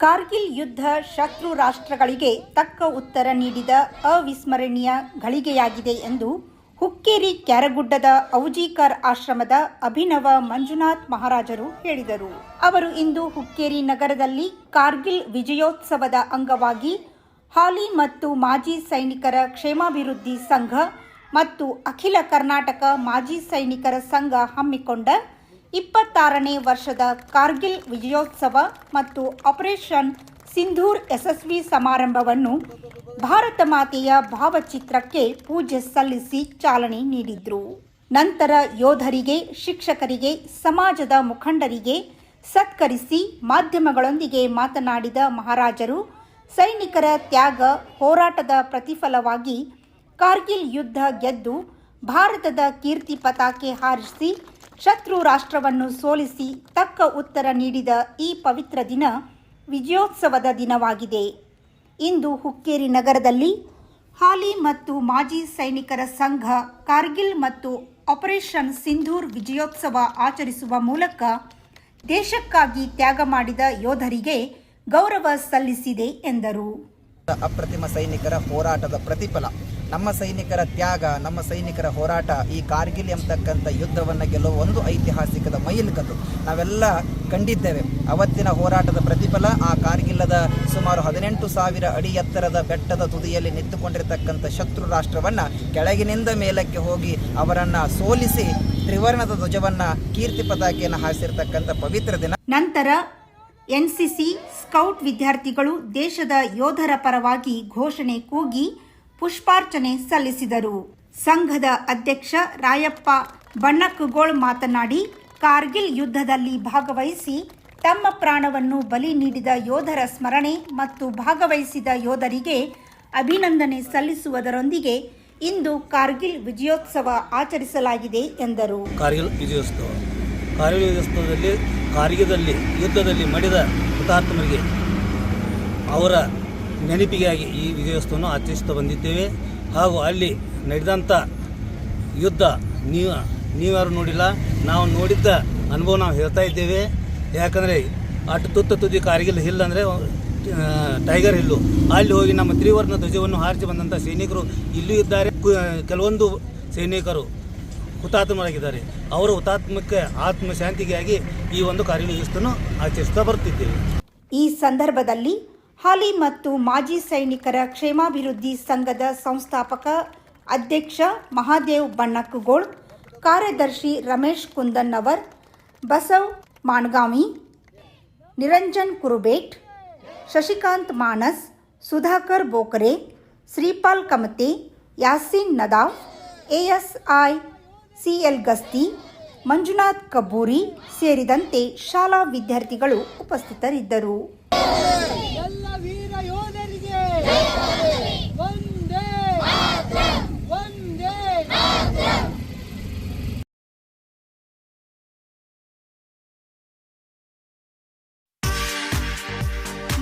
ಕಾರ್ಗಿಲ್ ಯುದ್ಧ ಶತ್ರು ರಾಷ್ಟ್ರಗಳಿಗೆ ತಕ್ಕ ಉತ್ತರ ನೀಡಿದ ಅವಿಸ್ಮರಣೀಯ ಘಳಿಗೆಯಾಗಿದೆ ಎಂದು ಹುಕ್ಕೇರಿ ಕ್ಯಾರಗುಡ್ಡದ ಔಜಿಕರ್ ಆಶ್ರಮದ ಅಭಿನವ ಮಂಜುನಾಥ್ ಮಹಾರಾಜರು ಹೇಳಿದರು. ಅವರು ಇಂದು ಹುಕ್ಕೇರಿ ನಗರದಲ್ಲಿ ಕಾರ್ಗಿಲ್ ವಿಜಯೋತ್ಸವದ ಅಂಗವಾಗಿ ಹಾಲಿ ಮತ್ತು ಮಾಜಿ ಸೈನಿಕರ ಕ್ಷೇಮಾಭಿವೃದ್ಧಿ ಸಂಘ ಮತ್ತು ಅಖಿಲ ಕರ್ನಾಟಕ ಮಾಜಿ ಸೈನಿಕರ ಸಂಘ ಹಮ್ಮಿಕೊಂಡ ಇಪ್ಪತ್ತಾರನೇ ವರ್ಷದ ಕಾರ್ಗಿಲ್ ವಿಜಯೋತ್ಸವ ಮತ್ತು ಆಪರೇಷನ್ ಸಿಂಧೂರ್ ಯಶಸ್ವಿ ಸಮಾರಂಭವನ್ನು ಭಾರತ ಮಾತೆಯ ಭಾವಚಿತ್ರಕ್ಕೆ ಪೂಜೆ ಸಲ್ಲಿಸಿ ಚಾಲನೆ ನೀಡಿದ್ರು. ನಂತರ ಯೋಧರಿಗೆ, ಶಿಕ್ಷಕರಿಗೆ, ಸಮಾಜದ ಮುಖಂಡರಿಗೆ ಸತ್ಕರಿಸಿ ಮಾಧ್ಯಮಗಳೊಂದಿಗೆ ಮಾತನಾಡಿದ ಮಹಾರಾಜರು, ಸೈನಿಕರ ತ್ಯಾಗ ಹೋರಾಟದ ಪ್ರತಿಫಲವಾಗಿ ಕಾರ್ಗಿಲ್ ಯುದ್ಧ ಗೆದ್ದು ಭಾರತದ ಕೀರ್ತಿ ಪತಾಕೆ ಹಾರಿಸಿ ಶತ್ರು ರಾಷ್ಟ್ರವನ್ನು ಸೋಲಿಸಿ ತಕ್ಕ ಉತ್ತರ ನೀಡಿದ ಈ ಪವಿತ್ರ ದಿನ ವಿಜಯೋತ್ಸವದ ದಿನವಾಗಿದೆ. ಇಂದು ಹುಕ್ಕೇರಿ ನಗರದಲ್ಲಿ ಹಾಲಿ ಮತ್ತು ಮಾಜಿ ಸೈನಿಕರ ಸಂಘ ಕಾರ್ಗಿಲ್ ಮತ್ತು ಆಪರೇಷನ್ ಸಿಂಧೂರ್ ವಿಜಯೋತ್ಸವ ಆಚರಿಸುವ ಮೂಲಕ ದೇಶಕ್ಕಾಗಿ ತ್ಯಾಗ ಮಾಡಿದ ಯೋಧರಿಗೆ ಗೌರವ ಸಲ್ಲಿಸಿದೆ ಎಂದರು. ಅಪ್ರತಿಮ ಸೈನಿಕರ ಹೋರಾಟದ ಪ್ರತಿಫಲ ನಮ್ಮ ಸೈನಿಕರ ತ್ಯಾಗ, ನಮ್ಮ ಸೈನಿಕರ ಹೋರಾಟ, ಈ ಕಾರ್ಗಿಲ್ ಎಂಬತಕ್ಕಂಥ ಯುದ್ಧವನ್ನು ಗೆಲ್ಲುವ ಒಂದು ಐತಿಹಾಸಿಕದ ಮೈಲಿಕಲ್ಲು ನಾವೆಲ್ಲ ಕಂಡಿದ್ದೇವೆ. ಅವತ್ತಿನ ಹೋರಾಟದ ಪ್ರತಿಫಲ ಆ ಕಾರ್ಗಿಲ್ಲದ ಸುಮಾರು ಹದಿನೆಂಟು ಸಾವಿರ ಅಡಿ ಎತ್ತರದ ಬೆಟ್ಟದ ತುದಿಯಲ್ಲಿ ನಿಂತುಕೊಂಡಿರತಕ್ಕಂಥ ಶತ್ರು ರಾಷ್ಟ್ರವನ್ನು ಕೆಳಗಿನಿಂದ ಮೇಲಕ್ಕೆ ಹೋಗಿ ಅವರನ್ನು ಸೋಲಿಸಿ ತ್ರಿವರ್ಣದ ಧ್ವಜವನ್ನು ಕೀರ್ತಿ ಪತಾಕೆಯನ್ನು ಹಾರಿಸಿರ್ತಕ್ಕಂಥ ಪವಿತ್ರ ದಿನ. ನಂತರ ಎನ್ಸಿಸಿ ಸ್ಕೌಟ್ ವಿದ್ಯಾರ್ಥಿಗಳು ದೇಶದ ಯೋಧರ ಪರವಾಗಿ ಘೋಷಣೆ ಕೂಗಿ ಪುಷ್ಪಾರ್ಚನೆ ಸಲ್ಲಿಸಿದರು. ಸಂಘದ ಅಧ್ಯಕ್ಷ ರಾಯಪ್ಪ ಬಣ್ಣಕ್ಕುಗೋಳ್ ಮಾತನಾಡಿ, ಕಾರ್ಗಿಲ್ ಯುದ್ಧದಲ್ಲಿ ಭಾಗವಹಿಸಿ ತಮ್ಮ ಪ್ರಾಣವನ್ನು ಬಲಿ ನೀಡಿದ ಯೋಧರ ಸ್ಮರಣೆ ಮತ್ತು ಭಾಗವಹಿಸಿದ ಯೋಧರಿಗೆ ಅಭಿನಂದನೆ ಸಲ್ಲಿಸುವುದರೊಂದಿಗೆ ಇಂದು ಕಾರ್ಗಿಲ್ ವಿಜಯೋತ್ಸವ ಆಚರಿಸಲಾಗಿದೆ ಎಂದರು. ಕಾರ್ಗಿಲ್ ವಿಜಯೋತ್ಸವ. ಕಾರ್ಗಿಲ್ ವಿಜಯೋತ್ಸವದಲ್ಲಿ ಕಾರ್ಗಿಲ್ ಯುದ್ಧದಲ್ಲಿ ಮಡಿದ ಹುತಾತ್ಮರಿಗೆ ಅವರ ನೆನಪಿಗಾಗಿ ಈ ವಿಜಯೋತ್ಸವವನ್ನು ಆಚರಿಸ್ತಾ ಬಂದಿದ್ದೇವೆ. ಹಾಗೂ ಅಲ್ಲಿ ನಡೆದಂಥ ಯುದ್ಧ ನೀವು, ನೀವ್ಯಾರು ನೋಡಿಲ್ಲ. ನಾವು ನೋಡಿದ್ದ ಅನುಭವ ನಾವು ಹೇಳ್ತಾ ಇದ್ದೇವೆ. ಯಾಕಂದರೆ ಅಟ್ಟು ತುತ್ತ ತುದಿ ಕಾರ್ಗಿಲ್ ಹಿಲ್ ಅಂದರೆ ಟೈಗರ್ ಹಿಲ್ಲು. ಅಲ್ಲಿ ಹೋಗಿ ನಮ್ಮ ತ್ರಿವರ್ಣ ಧ್ವಜವನ್ನು ಹಾರಿಸಿ ಬಂದಂಥ ಸೈನಿಕರು ಇಲ್ಲೂ ಇದ್ದಾರೆ. ಕೆಲವೊಂದು ಸೈನಿಕರು ಹುತಾತ್ಮರಾಗಿದ್ದಾರೆ. ಅವರ ಹುತಾತ್ಮಕ್ಕೆ, ಆತ್ಮಶಾಂತಿಗಾಗಿ ಈ ಒಂದು ಕಾರ್ಯನಿರ್ವಹಿಸ್ತನ್ನು ಆಚರಿಸ್ತಾ ಬರ್ತಿದ್ದೇವೆ. ಈ ಸಂದರ್ಭದಲ್ಲಿ ಹಾಲಿ ಮತ್ತು ಮಾಜಿ ಸೈನಿಕರ ಕ್ಷೇಮಾಭಿವೃದ್ಧಿ ಸಂಘದ ಸಂಸ್ಥಾಪಕ ಅಧ್ಯಕ್ಷ ಮಹಾದೇವ್ ಬಣ್ಣಕ್ಕುಗೋಳ್ ಕಾರ್ಯದರ್ಶಿ Ramesh Kundan hour Basav Mangami, Niranjan Kurubet, Shashikant Manas, Sudhakar Bokare, Shripal Kamate, Yasin Nadav, ASI C L Gasti, Manjunath Kabburi ಸೇರಿದಂತೆ ಶಾಲಾ ವಿದ್ಯಾರ್ಥಿಗಳು ಉಪಸ್ಥಿತರಿದ್ದರು.